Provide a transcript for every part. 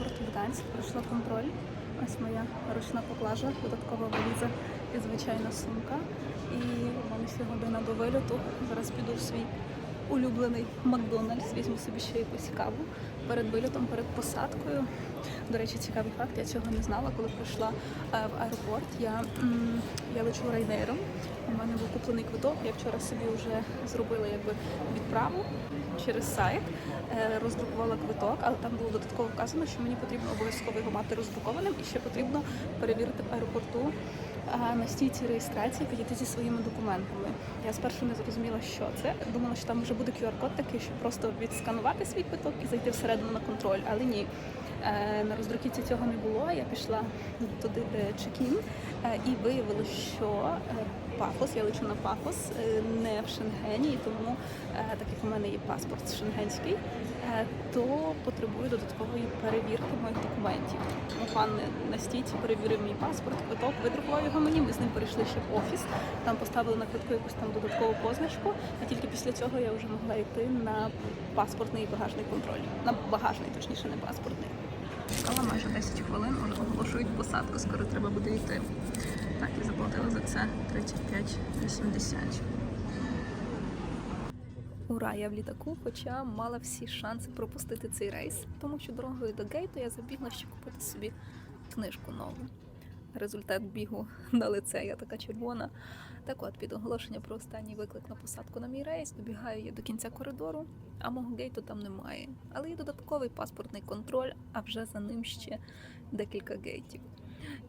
в Гданськ пройшла контроль. Ось моя ручна поклажа, додаткова валіза і звичайна сумка. І в мене ще година до вильоту. Зараз піду в свій улюблений Макдональдс, візьму собі ще якусь каву перед вильотом, перед посадкою. До речі, цікавий факт, я цього не знала, коли прийшла е, в аеропорт. Я, я лечу райнером. У мене був куплений квиток. Я вчора собі вже зробила якби відправу через сайт, роздрукувала квиток, але там було додатково вказано, що мені потрібно обов'язково його мати роздрукованим і ще потрібно перевірити в аеропорту е, на стійці реєстрації, підійти зі своїми документами. Я спершу не зрозуміла, що це. Думала, що там вже буде QR-код такий, щоб просто відсканувати свій квиток і зайти всередину на контроль, але ні. Е, На роздруківці цього не було. Я пішла туди, де чекін, е, і виявилося, що е, пафос, я лечу на пафос, не в Шенгені, і тому, так як у мене є паспорт шенгенський, то потребую додаткової перевірки моїх документів. Тому пан на стійці перевірив мій паспорт, квиток, видрукував його мені. Ми з ним перейшли ще в офіс. Там поставили на квитку якусь там додаткову позначку. А тільки після цього я вже могла йти на паспортний і багажний контроль. На багажний, точніше, не паспортний. Чекала майже 10 хвилин, оголошують посадку, скоро треба буде йти. Так, і заплатила за це 35,80. Ура, я в літаку, хоча мала всі шанси пропустити цей рейс, тому що дорогою до гейту я забігла ще купити собі книжку нову. Результат бігу на лице, я така червона. Так от, під оголошення про останній виклик на посадку на мій рейс, добігаю я до кінця коридору, а мого гейту там немає. Але є додатковий паспортний контроль, а вже за ним ще декілька гейтів.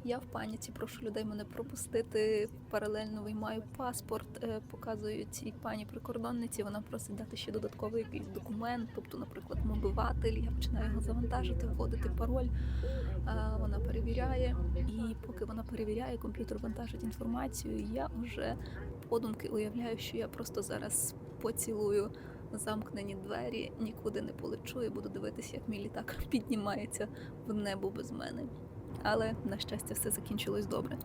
Я в паніці прошу людей мене пропустити. Паралельно виймаю паспорт, е, показую цій пані прикордонниці. Вона просить дати ще додатковий якийсь документ, тобто, наприклад, мобиватель. Я починаю його завантажити, вводити пароль. Вона перевіряє, і поки вона перевіряє, комп'ютер вантажить інформацію. Я вже подумки уявляю, що я просто зараз поцілую замкнені двері, нікуди не полечу і буду дивитися, як мій літак піднімається в небо без мене. Але на щастя, все закінчилось добре.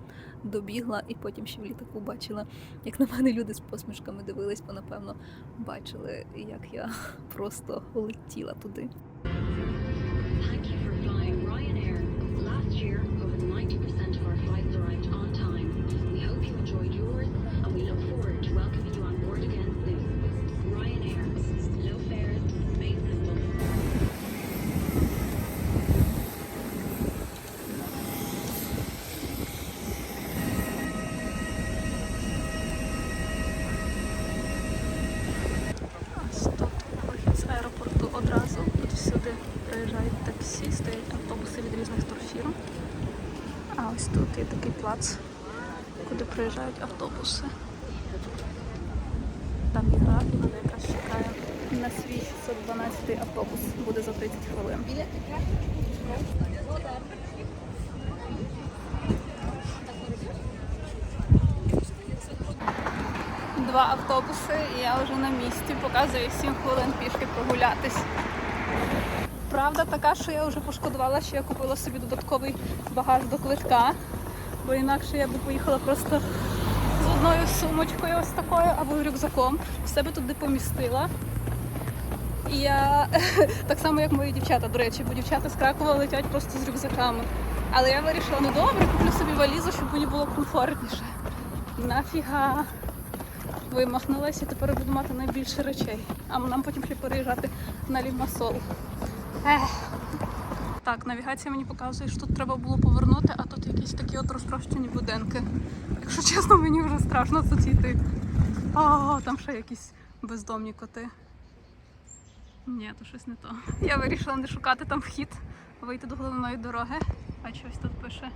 Добігла, і потім ще в літаку бачила, як на мене люди з посмішками дивились, бо напевно бачили, як я просто летіла туди. Thank you for flying Ryanair. Last year, over 90% одразу. Тут всюди приїжджають таксі, стоять автобуси від різних турфірм. А ось тут є такий плац, куди приїжджають автобуси. Там є гра, вона якраз чекає на свій 612 автобус. Буде за 30 хвилин. Два автобуси, і я вже на місці. Показую 7 хвилин пішки прогулятись. Правда така, що я вже пошкодувала, що я купила собі додатковий багаж до квитка, бо інакше я би поїхала просто з одною сумочкою ось такою або рюкзаком. Все би туди помістила. І я так само, як мої дівчата, до речі, бо дівчата з Кракова летять просто з рюкзаками. Але я вирішила, ну добре, куплю собі валізу, щоб мені було комфортніше. Нафіга вимахнулася, тепер буду мати найбільше речей. А нам потім ще переїжджати на Лімасол. Так, навігація мені показує, що тут треба було повернути, а тут якісь такі от розтрощені будинки. Якщо чесно, мені вже страшно тут йти. О, там ще якісь бездомні коти. Ні, то щось не то. Я вирішила не шукати там вхід, вийти до головної дороги. А щось тут пише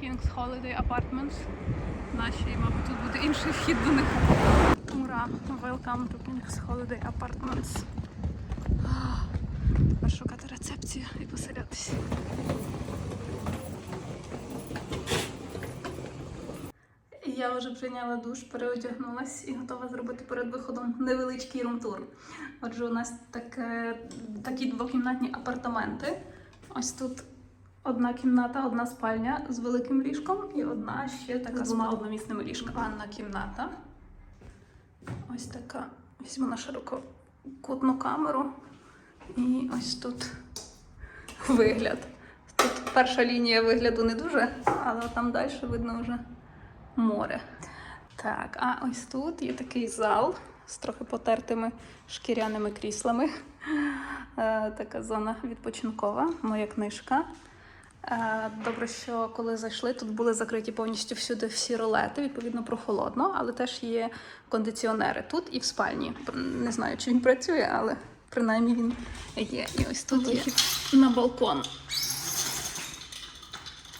King's Holiday Apartments. Наші, мабуть, тут буде інший вхід до них. Ура! Welcome to King's Holiday Apartments. Тепер шукати рецепцію і поселятися. Я вже прийняла душ, переодягнулась і готова зробити перед виходом невеличкий румтур. Отже, у нас таке, такі двокімнатні апартаменти. Ось тут одна кімната, одна спальня з великим ліжком і одна ще така з двома одномісними ліжками. Ванна кімната. Ось така. Візьму на широко кутну камеру. І ось тут вигляд. Тут перша лінія вигляду не дуже, але там далі видно вже море. Так, а ось тут є такий зал з трохи потертими шкіряними кріслами. Е, Така зона відпочинкова, моя книжка. Е, Добре, що коли зайшли, тут були закриті повністю всюди всі ролети, відповідно прохолодно, але теж є кондиціонери тут і в спальні. Не знаю, чи він працює, але принаймні він є. І ось тут є на балкон.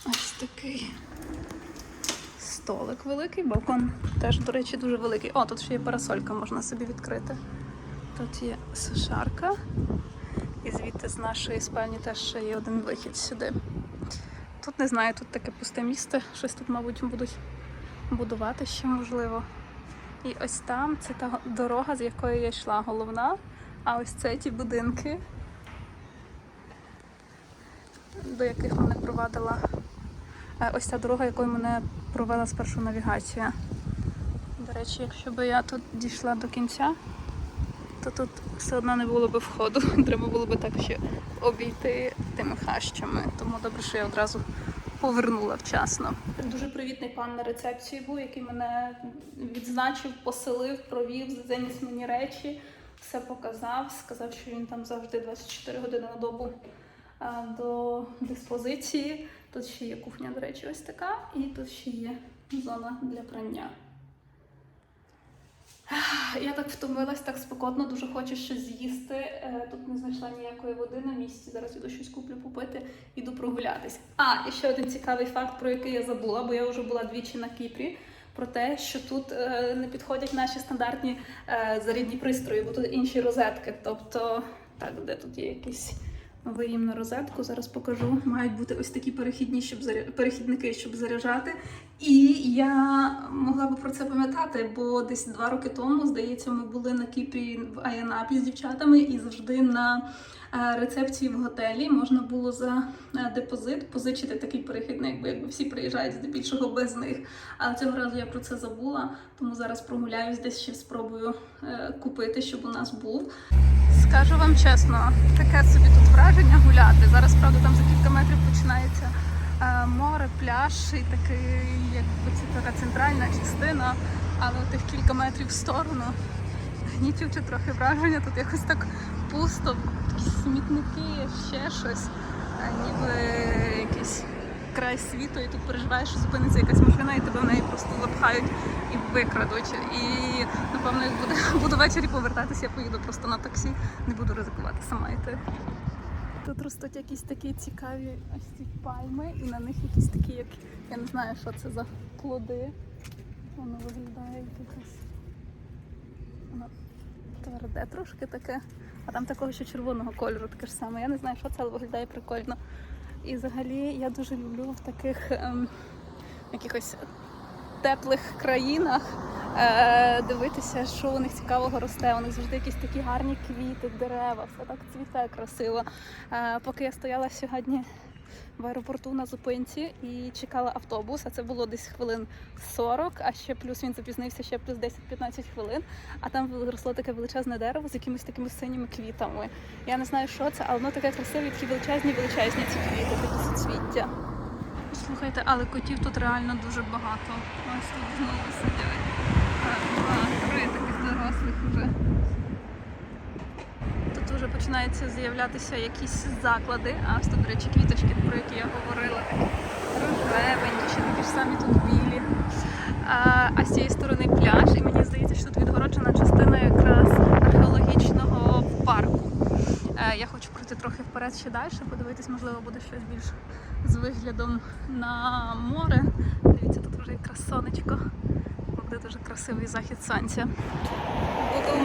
Ось такий столик великий, балкон теж, до речі, дуже великий. О, тут ще є парасолька, можна собі відкрити. Тут є сушарка. І звідти з нашої спальні теж ще є один вихід сюди. Тут не знаю, тут таке пусте місце. Щось тут, мабуть, будуть будувати ще можливо. І ось там це та дорога, з якої я йшла, головна. А ось це ті будинки, до яких мене провадила е, ось ця дорога, якою мене провела спершу навігація. До речі, якщо б я тут дійшла до кінця, то тут все одно не було б входу. Треба було б так ще обійти тими хащами. Тому добре, що я одразу повернула вчасно. Дуже привітний пан на рецепції був, який мене відзначив, поселив, провів, заніс мені речі, все показав, сказав, що він там завжди 24 години на добу до диспозиції. Тут ще є кухня, до речі, ось така, і тут ще є зона для прання. Я так втомилась, так спекотно, дуже хочу щось з'їсти. Е, Тут не знайшла ніякої води на місці. Зараз іду щось куплю попити, іду прогулятись. А, і ще один цікавий факт, про який я забула, бо я вже була двічі на Кіпрі. Про те, що тут е, не підходять наші стандартні е, зарядні пристрої, бо тут інші розетки. Тобто, так, де тут є якісь виїм на розетку, зараз покажу. Мають бути ось такі перехідні, щоб заря... перехідники, щоб заряджати. І я могла би про це пам'ятати, бо десь два роки тому, здається, ми були на Кіпрі в Аянапі з дівчатами, і завжди на рецепції в готелі можна було за е, депозит позичити такий перехідник, бо якби всі приїжджають здебільшого без них. Але цього разу я про це забула, тому зараз прогуляюсь, десь ще спробую е, купити, щоб у нас був. Скажу вам чесно, таке собі тут враження гуляти. Зараз, правда, там за кілька метрів починається е, море, пляж і такий, якби це така центральна частина, але тих кілька метрів в сторону гнітюче трохи враження. Тут якось так пусто, якісь смітники, ще щось, ніби якийсь край світу, і тут переживаєш, що зупиниться якась машина, і тебе в неї просто запхають і викрадуть. І напевно, як буде, буду ввечері повертатися, я поїду просто на таксі, не буду ризикувати сама йти. Тут ростуть якісь такі цікаві ось ці пальми, і на них якісь такі, як я не знаю, що це за плоди. Воно виглядає якось. Воно тверде трошки таке. А там такого ще червоного кольору таке ж саме. Я не знаю, що це, але виглядає прикольно. І взагалі я дуже люблю в таких ем, якихось теплих країнах е, дивитися, що у них цікавого росте. У них завжди якісь такі гарні квіти, дерева, все так цвіте красиво. Е, поки я стояла сьогодні в аеропорту на зупинці і чекала автобус, а це було десь хвилин 40, а ще плюс він запізнився ще плюс 10-15 хвилин. А там росло таке величезне дерево з якимись такими синіми квітами. Я не знаю, що це, але воно таке красиве, такі величезні, величезні ці квіти, такі суцвіття. Слухайте, але котів тут реально дуже багато. Ось тут знову сидять. Два, три таких дорослих вже. Вже починаються з'являтися якісь заклади. А ось тут, до речі, квіточки, про які я говорила, рожевенькі, ще такі ж самі тут білі. А, а з цієї сторони пляж, і мені здається, що тут відгороджена частина якраз археологічного парку. Е, Я хочу пройти трохи вперед ще далі, подивитись, можливо, буде щось більш з виглядом на море. Дивіться, тут вже якраз сонечко. Буде дуже красивий захід сонця.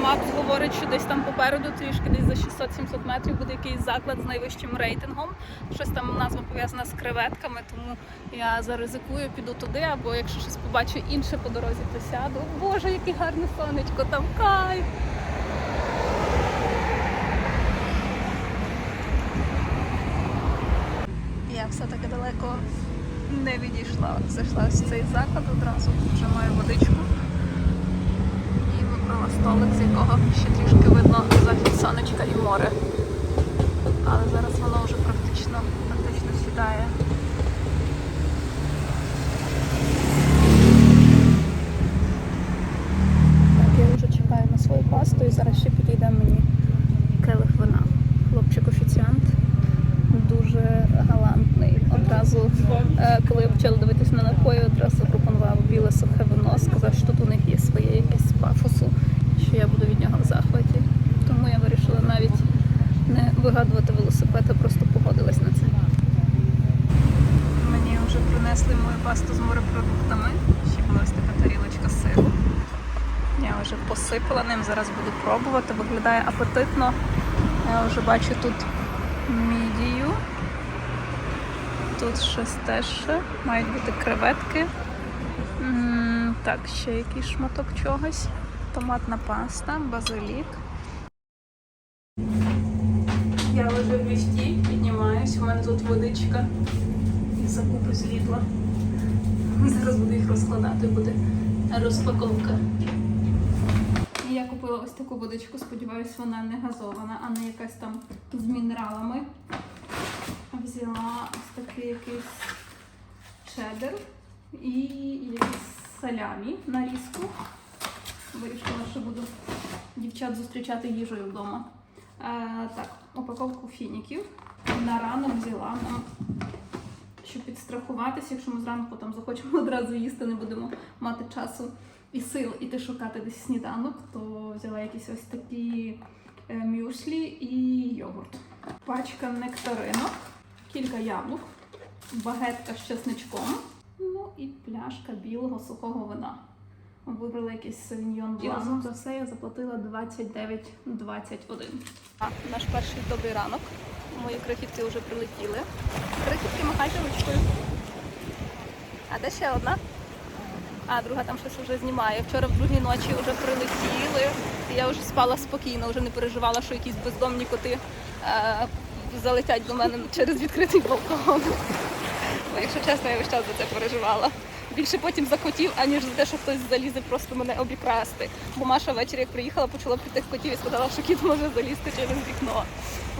Maps говорить, що десь там попереду, трішки десь за 600-700 метрів буде якийсь заклад з найвищим рейтингом. Щось там назва пов'язана з креветками, тому я заризикую, піду туди, або якщо щось побачу інше по дорозі, то сяду. Боже, яке гарне сонечко, там кайф! Я все-таки далеко не відійшла. Зайшла в цей заклад одразу, вже маю водичку столик, з якого ще трішки видно захід сонечка і море. Але зараз воно вже посипала ним, зараз буду пробувати. Виглядає апетитно. Я вже бачу тут мідію. Тут щось теж мають бути креветки. Так, ще якийсь шматок чогось. Томатна паста, базилік. Я вже в ліфті піднімаюсь, у мене тут водичка і закупи з Зараз буду їх розкладати, буде розпаковка. Я купила ось таку водичку, сподіваюся, вона не газована, а не якась там з мінералами. Взяла ось такий якийсь чеддер і якийсь салямі нарізку. Вирішила, що буду дівчат зустрічати їжею вдома. Е, так, упаковку фініків. На ранок взяла нам, щоб підстрахуватися, якщо ми зранку там захочемо одразу їсти, не будемо мати часу і сил іти шукати десь сніданок, то взяла якісь ось такі е, мюслі і йогурт. Пачка нектаринок, кілька яблук, багетка з чесничком, ну і пляшка білого сухого вина. Вибрала якийсь савіньйон бланк. За все я заплатила 29,21. Наш перший добрий ранок. Мої крихітки вже прилетіли. Крихітки махайте ручкою. А де ще одна? А друга там щось вже знімає. Вчора в другій ночі вже прилетіли. І я вже спала спокійно, вже не переживала, що якісь бездомні коти е, залетять до мене через відкритий балкон. Бо, якщо чесно, я весь час за це переживала. Більше потім за котів, аніж за те, що хтось залізе просто мене обікрасти. Бо Маша ввечері, як приїхала, почула про тих котів і сказала, що кіт може залізти через вікно.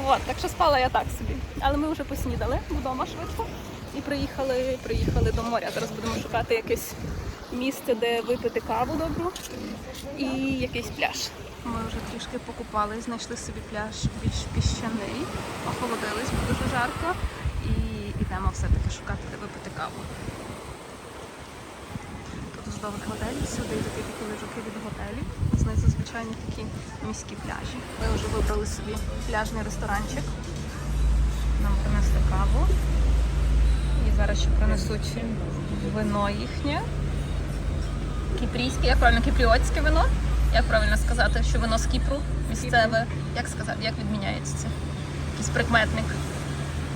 От, так що спала я так собі. Але ми вже поснідали вдома швидко і приїхали, приїхали до моря. Зараз будемо шукати якесь місце, де випити каву добру і якийсь пляж. Ми вже трішки покупали, знайшли собі пляж більш піщаний, охолодились, бо дуже жарко, і йдемо все-таки шукати, де випити каву. Тут оздобний готель, сюди йдуть такі лежаки від готелів. Знизу звичайні такі міські пляжі. Ми вже вибрали собі пляжний ресторанчик. Нам принесли каву. І зараз ще принесуть вино їхнє. Кіпрійське, як правильно, кіпріотське вино. Як правильно сказати, що вино з Кіпру місцеве. Як сказати, як відміняється це? Якийсь прикметник.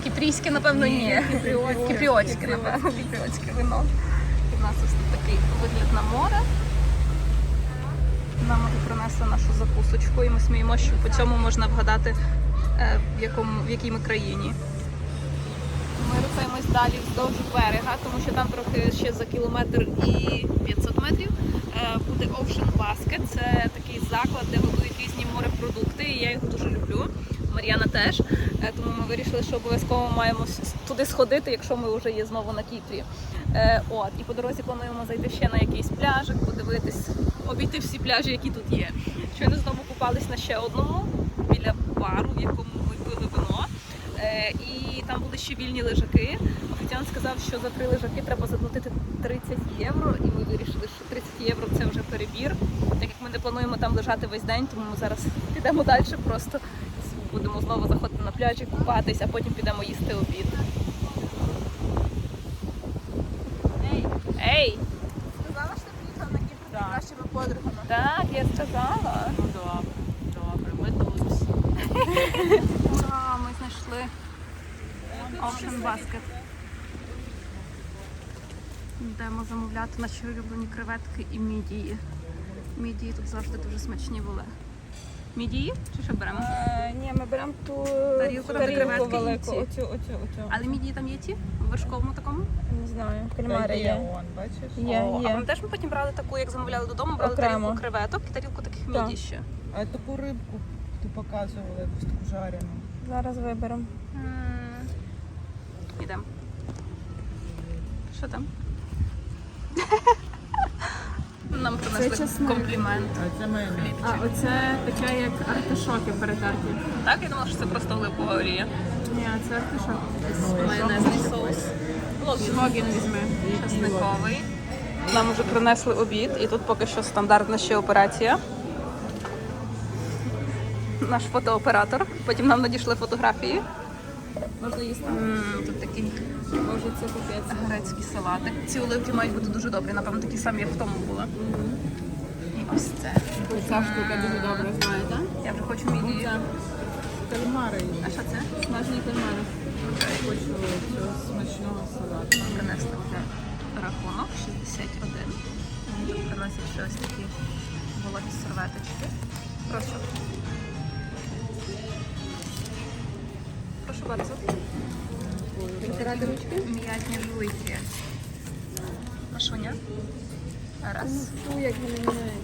Кіпрійське, напевно, ні. Кіпріотське, напевно, кіпріотське вино. І в нас ось тут такий вигляд на море. Нам принесли нашу закусочку, і ми сміємо, що по цьому можна вгадати, е, в, якому, в якій ми країні. Далі вздовж берега, тому що там трохи ще за кілометр і 500 метрів е, буде Ocean Basket. Це такий заклад, де готують різні морепродукти. І я його дуже люблю. Мар'яна теж. Е, Тому ми вирішили, що обов'язково маємо туди сходити, якщо ми вже є знову на Кіпрі. Е, От, і по дорозі плануємо зайти ще на якийсь пляжик, подивитись, обійти всі пляжі, які тут є. Щойно знову купались на ще одному біля бару, в якому ми пили вино. І там були ще вільні лежаки. Офіціант сказав, що за три лежаки треба заплатити 30 євро, і ми вирішили, що 30 євро це вже перебір. Так як ми не плануємо там лежати весь день, тому ми зараз підемо далі, просто будемо знову заходити на пляжі, купатись, а потім підемо їсти обід. Ей! Ей! Сказала, що приїхав на Кіпр з найкращими подругами. Так, я сказала. Ну добре, добре, ми тут. Ура, ми знайшли Ocean Basket. Йдемо замовляти наші улюблені креветки і мідії. Мідії тут завжди дуже смачні були. Мідії? Чи що беремо? Е, ні, ми беремо ту Тарілку, де креветки і велику. Оцю, оцю, оцю. Але мідії там є ті? В вершковому такому? Не знаю, кальмари є. Вон, бачиш? Є, О, А є. пам'ятаєш, ми потім брали таку, як замовляли додому, брали Окремо. тарілку креветок і тарілку таких Так. мідій ще. А таку рибку Ти показувала якусь таку жарену. Зараз виберемо. Ідемо. Що там? Нам принесли чесник. комплімент. А це моя А оце таке як артишоки перетерті. Так, я думала, що це просто оливкова олія. Ні, це артишок. Майонезний соус. Логін візьми. Чесниковий. Нам вже принесли обід, і тут поки що стандартна ще операція. Наш фотооператор. Потім нам надійшли фотографії. Можна їсти. М, Тут такий Боже, це капець. грецький салатик. Ці оливки мають бути дуже добрі, напевно, такі самі, як в тому були. І ось це. Ця штука дуже добре знає, так? Я вже хочу мідії. кальмари. А що це? Смажені кальмари. Хочу смачного салату. Принесли вже рахунок 61. Тут приносять ще ось такі вологі серветочки. Прошу. Прошу bardzo. Витирати ручки? М'ятні жуйки. Машуня. Раз. Фу, як вони міняють.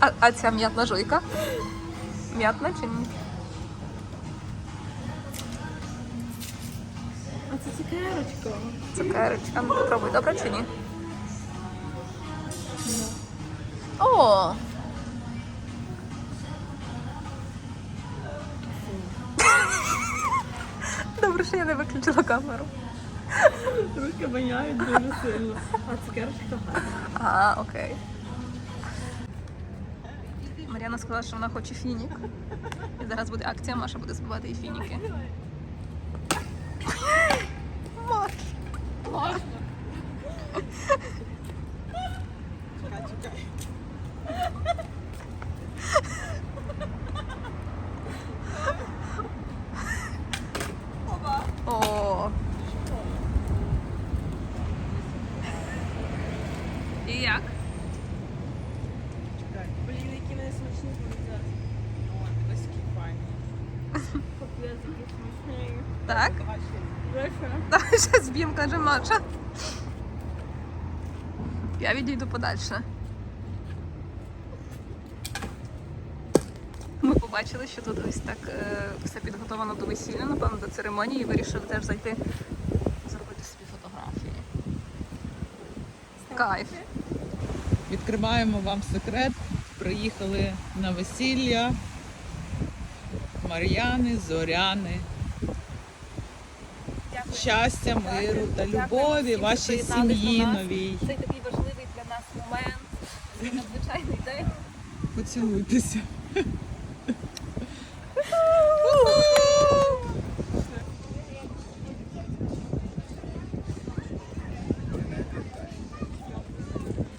А, а ця м'ятна жуйка? М'ятна чи ні? А це цукерочка. Цукерочка. Ну, попробуй, добре чи ні? О! Добре, що я не виключила камеру. Руки воняють дуже сильно. А цукерочка гарна. А, окей. Мар'яна сказала, що вона хоче фінік. І зараз буде акція, Маша буде збивати їй фініки. Маш. О. І як? Блін, які вони смачні зараз. О, ось які файні. Капець, які смачні. Так? Жеша. Зб'ємо, каже Маша. Я відійду подальше. Ми побачили, що тут ось так е, все підготовлено до весілля, напевно, до церемонії, і вирішили теж зайти зробити собі фотографії. Кайф. Відкриваємо вам секрет. Приїхали на весілля Мар'яни, Зоряни. Щастя, миру та любові вашій сім'ї новій. Цей такий важливий для нас момент, Це надзвичайний день. Поцілуйтеся.